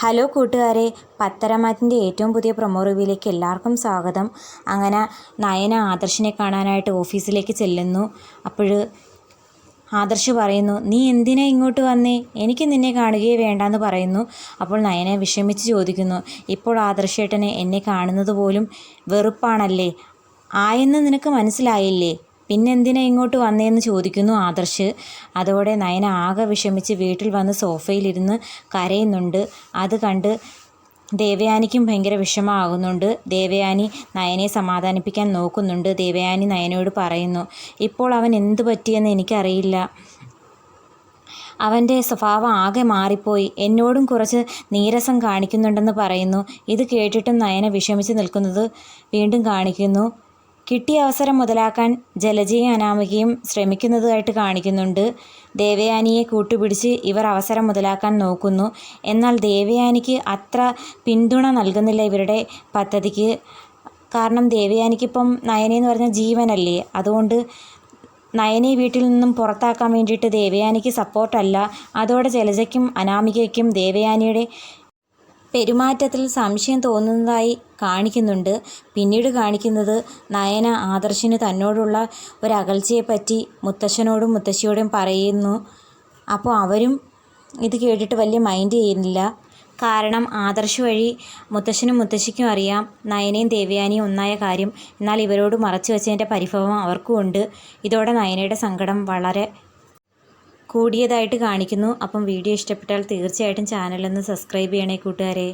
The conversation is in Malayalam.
ഹലോ കൂട്ടുകാരെ പത്തരമാറ്റിന്റെ ഏറ്റവും പുതിയ പ്രൊമോ റിവ്യൂയിലേക്ക് എല്ലാവർക്കും സ്വാഗതം. അങ്ങനെ നയന ആദർശിനെ കാണാനായിട്ട് ഓഫീസിലേക്ക് ചെല്ലുന്നു. അപ്പോൾ ആദർശ് പറയുന്നു നീ എന്തിനാ ഇങ്ങോട്ട് വന്നേ? എനിക്ക് നിന്നെ കാണുകയേ വേണ്ടെന്ന് പറയുന്നു. അപ്പോൾ നയനെ വിഷമിച്ച് ചോദിക്കുന്നു ഇപ്പോൾ ആദർശേട്ടനെ എന്നെ കാണുന്നത് പോലും വെറുപ്പാണല്ലേ? ആയെന്ന് നിനക്ക് മനസ്സിലായില്ലേ? പിന്നെന്തിനാ ഇങ്ങോട്ട് വന്നേന്ന് ചോദിക്കുന്നു ആദർശ്. അതോടെ നയന ആകെ വിഷമിച്ച് വീട്ടിൽ വന്ന് സോഫയിലിരുന്ന് കരയുന്നുണ്ട്. അത് കണ്ട് ദേവയാനിക്കും ഭയങ്കര വിഷമമാകുന്നുണ്ട്. ദേവയാനി നയനെ സമാധാനിപ്പിക്കാൻ നോക്കുന്നുണ്ട്. ദേവയാനി നയനോട് പറയുന്നു ഇപ്പോൾ അവൻ എന്തു പറ്റിയെന്ന് എനിക്കറിയില്ല. അവന്റെ സ്വഭാവം ആകെ മാറിപ്പോയി. എന്നോടും കുറച്ച് നീരസം കാണിക്കുന്നുണ്ടെന്ന് പറയുന്നു. ഇത് കേട്ടിട്ടും നയന വിഷമിച്ച് നിൽക്കുന്നത് വീണ്ടും കാണിക്കുന്നു. കിട്ടിയ അവസരം മുതലാക്കാൻ ജലജയും അനാമികയും ശ്രമിക്കുന്നതായിട്ട് കാണിക്കുന്നുണ്ട്. ദേവയാനിയെ കൂട്ടുപിടിച്ച് ഇവർ അവസരം മുതലാക്കാൻ നോക്കുന്നു. എന്നാൽ ദേവയാനിക്ക് അത്ര പിന്തുണ നൽകുന്നില്ല ഇവരുടെ പദ്ധതിക്ക്. കാരണം ദേവയാനിക്കിപ്പം നയനെന്ന് പറഞ്ഞ ജീവനല്ലേ. അതുകൊണ്ട് നയനെ വീട്ടിൽ നിന്നും പുറത്താക്കാൻ വേണ്ടിയിട്ട് ദേവയാനിക്ക് സപ്പോർട്ടല്ല അതോടെ ജലജയ്ക്കും അനാമികയ്ക്കും ദേവയാനിയുടെ പെരുമാറ്റത്തിൽ സംശയം തോന്നുന്നതായി കാണിക്കുന്നുണ്ട്. പിന്നീട് കാണിക്കുന്നത് നയന ആദർശിന് തന്നോടുള്ള ഒരു അകൽച്ചയെപ്പറ്റി മുത്തശ്ശനോടും മുത്തശ്ശിയോടും പറയുന്നു. അപ്പോൾ അവരും ഇത് കേട്ടിട്ട് വലിയ മൈൻഡ് ചെയ്യുന്നില്ല. കാരണം ആദർശ് വഴി മുത്തശ്ശനും മുത്തശ്ശിക്കും അറിയാം നയനയും ദേവയാനിയും ഒന്നായ കാര്യം. എന്നാൽ ഇവരോട് മറച്ചു വെച്ചതിന്റെ പരിഭവം അവർക്കും ഉണ്ട്. ഇതോടെ നയനയുടെ സങ്കടം വളരെ കൂടിയതായിട്ട് കാണിക്കുന്നു. അപ്പം വീഡിയോ ഇഷ്ടപ്പെട്ടാൽ തീർച്ചയായിട്ടും ചാനലൊന്ന് സബ്സ്ക്രൈബ് ചെയ്യണേ കൂട്ടുകാരെ.